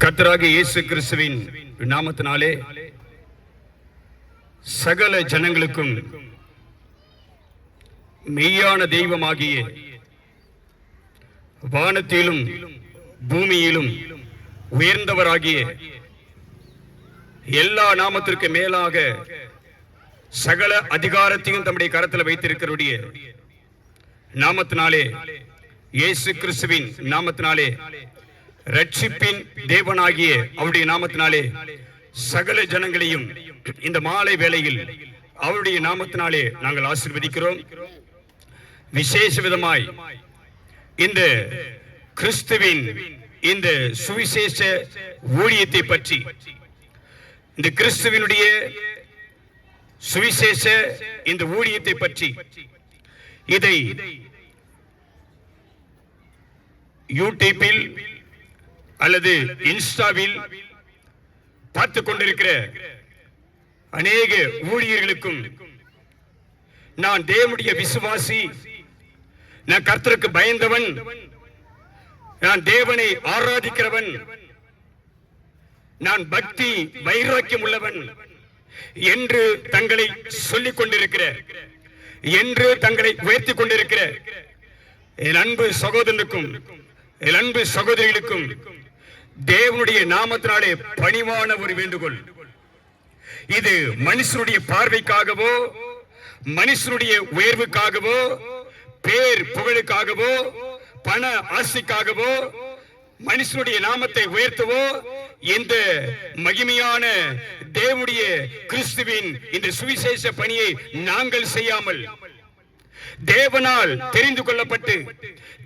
கத்தராக இயேசு கிறிஸ்துவின் நாமத்தினாலே சகல ஜனங்களுக்கும் மெய்யான தெய்வமாகிய வானத்திலும் பூமியிலும் உயர்ந்தவராகிய எல்லா நாமத்திற்கு மேலாக சகல அதிகாரத்தையும் தம்முடைய கரத்தில் வைத்திருக்கிறவருடைய நாமத்தினாலே இயேசு கிறிஸ்துவின் நாமத்தினாலே ரட்சிப்பின் தேவனாகிய அவருடைய நாமத்தினாலே சகல ஜனங்களையும் இந்த மாலை வேளையில் அவருடைய நாமத்தினாலே நாங்கள் ஆசிர்வதிக்கிறோம். விசேஷ விதமாய் இந்த கிறிஸ்துவின் இந்த சுவிசேஷ ஊழியத்தை பற்றி இந்த கிறிஸ்துவினுடைய சுவிசேஷ இந்த ஊழியத்தை பற்றி இதை யூடியூப்பில் அல்லது இன்ஸ்டாவில் பார்த்து கொண்டிருக்கிற அநேக ஊழியர்களுக்கும் நான் தேவனுடைய விசுவாசி நான் கர்த்தருக்கு பயந்தவன் நான் தேவனை ஆராதிக்கிறவன் நான் பக்தி வைராக்கியம் உள்ளவன் என்று தங்களை சொல்லிக் கொண்டிருக்கிற என்று தங்களை உயர்த்தி கொண்டிருக்கிற என் அன்பு சகோதரனுக்கும் என் அன்பு சகோதரிகளுக்கும் தேவனுடைய நாமத்தினாலே பணிவான ஒரு வேண்டுகோள். இது மனுஷனுடைய பார்வைக்காகவோ மனுஷனுடைய உயர்வுக்காகவோ பேர் புகழுக்காகவோ பண ஆசைக்காகவோ மனுஷனுடைய நாமத்தை உயர்த்தவோ எந்த மகிமையான தேவனுடைய கிறிஸ்துவின் இந்த சுவிசேஷ பணியை நாங்கள் செய்யாமல் தேவனால் தெரிந்து கொள்ளப்பட்டு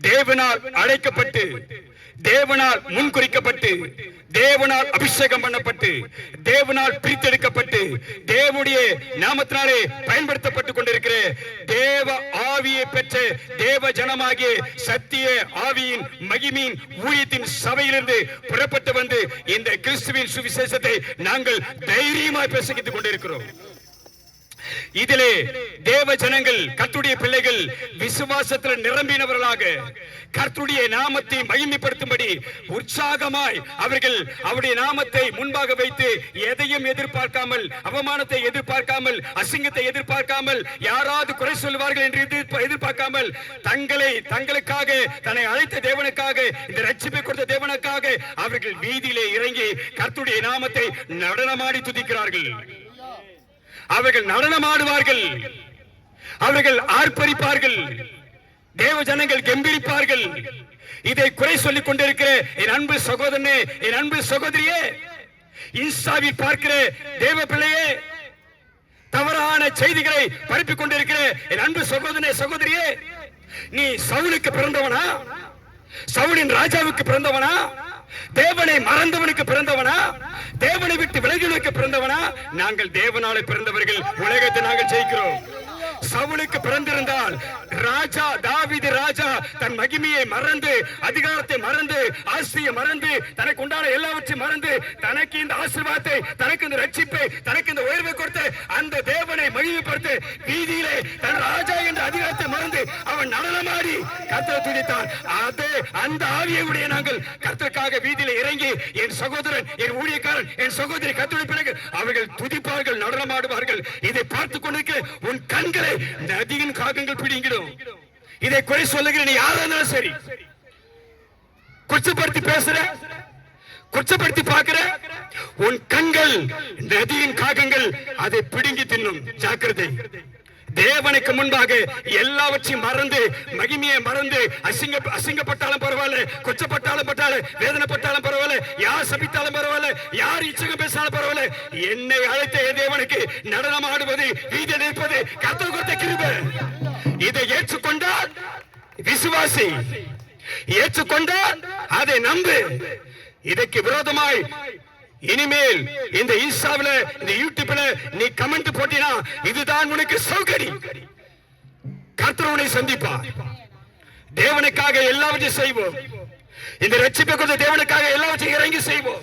தேவனால் அழைக்கப்பட்டு தேவனால் முன்குறிக்கப்பட்டு தேவனால் அபிஷேகம் பண்ணப்பட்டு தேவனால் பிரித்தெடுக்கப்பட்டு தேவனுடைய நாமத்தினாலே பயன்படுத்தப்பட்டுக் கொண்டிருக்கிற தேவ ஆவியை பெற்ற தேவ ஜனமாகிய சத்திய ஆவியின் மகிமின் ஊழியத்தின் சபையிலிருந்து புறப்பட்டு வந்து இந்த கிறிஸ்துவின் சுவிசேஷத்தை நாங்கள் தைரியமாய் பேசிக்கிட்டுக் கொண்டிருக்கிறோம். இதிலே தேவ ஜனங்கள் கர்த்துடைய பிள்ளைகள் விசுவாசத்தில் நிரம்பினவர்களாக கர்த்துடைய நாமத்தை மகிமைப்படுத்தும்படி உற்சாகமாய் அவர்கள் அவருடைய நாமத்தை முன்பாக வைத்து எதையும் எதிர்பார்க்காமல் அவமானத்தை எதிர்பார்க்காமல் அசிங்கத்தை எதிர்பார்க்காமல் யாராவது குறை சொல்வார்கள் என்று எதிர்பார்க்காமல் தங்களை தங்களுக்காக தன்னை அழைத்த தேவனுக்காக இந்த ரட்சிப்பை கொடுத்த தேவனுக்காக அவர்கள் வீதியிலே இறங்கி கர்த்துடைய நாமத்தை நடனமாடி துதிக்கிறார்கள். அவர்கள் நடனமாடுவார்கள். அவர்கள் ஆர்ப்பரிப்பார்கள். தேவ ஜனங்கள் கெம்பீரிப்பார்கள். இதை குறை சொல்லிக் கொண்டிருக்கிற என் அன்பு சகோதரனே என் அன்பு சகோதரியே இன்ஸ்டாவில் பார்க்கிற தேவ பிள்ளையே தவறான செய்திகளை பரப்பிக் கொண்டிருக்கிற என் அன்பு சகோதரனே சகோதரியே நீ சவுலுக்கு பிறந்தவனா? சவுலின் ராஜாவுக்கு பிறந்தவனா? தேவனை மறந்தவனுக்கு பிறந்தவனா? தேவனை விட்டு விலகினுக்கு பிறந்தவனா? நாங்கள் தேவனால பிறந்தவர்கள் உலகத்தை நாங்கள் ஜெயிக்கிறோம். சவுலுக்கு பிறந்திருந்தால் ராஜா தாவிது ராஜா தன் மகிமையை மறந்து அதிகாரத்தை மறந்து ஆஸ்தியை மறந்து தனக்கு உண்டான எல்லாவற்றையும் மறந்து தனக்கு இந்த ஆசீர்வாதத்தை தனக்கு இந்த ரட்சிப்பை தனக்கு இந்த உயர்வை கொடுத்து அந்த தேவ மகிமைப்படுத்தி வீதியிலே தன் ராஜா என்ற அதிகாரத்தை மறந்து அவன் நடனமாடி கர்த்தரை துதித்தான். அதே அந்த ஆவியை உடைய நாங்கள் கர்த்தருக்காக வீதியில இறங்கி என் சகோதரன் என் ஊழியக்காரன் என் சகோதரி கத்துடைய பிறகு அவர்கள் துதிப்பார்கள் நடனமாடுவார்கள். இதை பார்த்து கொண்டிருக்க உன் கண்களை நதியின் காகங்கள் பிடிங்கிடும். இதை குறை சொல்லுகிற நீ யாரா இருந்தாலும் சரி. கொச்சப்படுத்தி பேசுற கொச்சப்படுத்தி பார்க்கிற உன் கண்கள் நதியின் காகங்கள் அதை பிடுங்கி தின்னும். ஜாக்கிரதை. தேவனுக்கு முன்பாக எல்லாவற்றையும் மறந்து மகிமையை மறந்து அசிங்க அசிங்கப்பட்டாலும் பரவாயில்ல கொச்சப்பட்டாலும் பட்டாலும் வேதனைப்பட்டாலும் பரவாயில்ல யார் சபித்தாலும் பரவாயில்ல யார் இச்சகம் பேசினாலும் பரவாயில்ல. என்னை அழைத்த என் தேவனுக்கு நடனம் ஆடுவது வீதி நிற்பது கத்தல் கொடுத்த கிருப. இதை ஏற்றுக்கொண்டால் விசுவாசி. ஏற்றுக்கொண்டால் அதை நம்பு. இதற்கு விரோதமாய் இனிமேல் இந்த இன்ஸ்டாவில இந்த யூடியூப்ல நீ கமெண்ட் போட்டினா இதுதான் உனக்கு சௌகரி. கர்த்தரவனை சந்திப்பா தேவனுக்காக எல்லாவற்றையும் செய்வோம். இந்த ரட்சிப்பை கொஞ்சம் தேவனுக்காக எல்லாவற்றையும் இறங்கி செய்வோம்.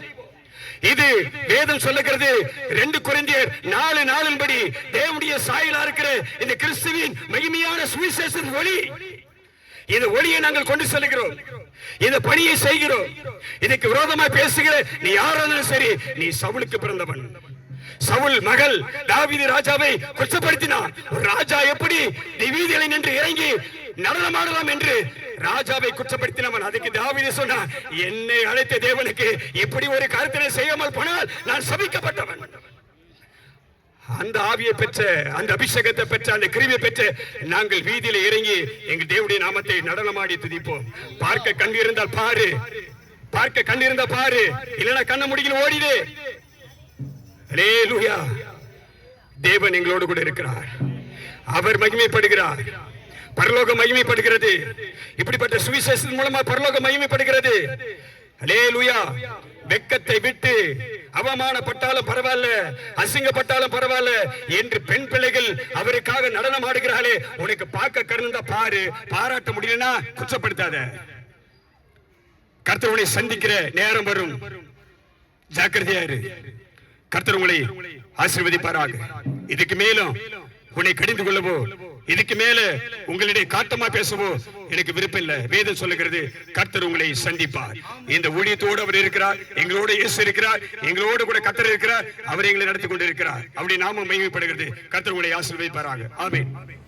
இது வேதம் சொல்லுகிறது ரெண்டு குறைந்தியர் நாலு நாளின்படி தேவனுடைய சாயலா இருக்கிற இந்த கிறிஸ்துவின் மகிமையான சுவிசேஷ ஒளி. இந்த ஒளியை நாங்கள் கொண்டு செல்கிறோம் இந்த பணியை செய்கிறோம். இதுக்கு விரோதமா பேசுகிற நீ யாராலும் சரி நீ சவுளுக்கு பிறந்தவன். சவுல் மகள் தாவீது ராஜாவை குற்றப்படுத்தினான் ஒரு ராஜா எப்படி நீ நின்று இறங்கி நடனமாடலாம் என்று ராஜாவை குற்றப்படுத்தினவன். அதுக்கு தாவீது சொன்னான் என்னை அழைத்த தேவனுக்கு இப்படி ஒரு கருத்தனை செய்யாமல் போனால் நான் சபிக்கப்பட்டவன். அந்த ஆவியை பெற்ற அந்த அபிஷேகத்தை பெற்ற அந்த கிருவியை பெற்ற நாங்கள் வீதியில இறங்கி எங்கள் தேவடைய நாமத்தை நடனமாடி துதிப்போம். பார்க்க கண் இருந்தால் பாரு. பார்க்க கண் இருந்தா பாரு. இல்லைன்னா கண்ண முடிக்கல ஓடிடு. லூயா தேவன் எங்களோடு கூட இருக்கிறார். அவர் மகிமைப்படுகிறார். பரலோகம் மகிமைப்படுகிறது. இப்படிப்பட்ட சுவிசேஷத்தின் மூலமா பரலோகம் மகிமைப்படுகிறது. அல்லேலூயா வெக்கத்தை விட்டு அவமானப்பட்டாலும் பரவாயில்ல அசிங்கப்பட்டாலும் பரவாயில்ல என்று பெண் பிள்ளைகள் அவருக்காக நடனம் ஆடுகிறாளே உனக்கு பார்க்க கருந்தா பாரு பாராட்ட முடியலன்னா குற்றப்படுத்தாத. கர்த்தர் உன்னை சந்திக்கிற நேரம் வரும். ஜாக்கிரதையா இரு. கர்த்தர் உங்களை ஆசீர்வதிப்பாராக. இதுக்கு மேலும் உன்னை கடிந்து கொள்ளவோ இதுக்கு மேல உங்களிடையே காட்டமா பேசவோ எனக்கு விருப்பம் இல்ல வேதம் சொல்லுகிறது கர்த்தர் உங்களை சந்திப்பார். இந்த ஊழியத்தோடு அவர் இருக்கிறார் எங்களோட இயேசு இருக்கிறார் எங்களோடு கூட கர்த்தர் இருக்கிறார் அவர் எங்களை நடத்தி கொண்டு இருக்கிறார் அப்படி நாம மகிமைப்படுகிறது. கர்த்தர் உங்களை ஆசீர்வதிப்பாராக. ஆமீன்.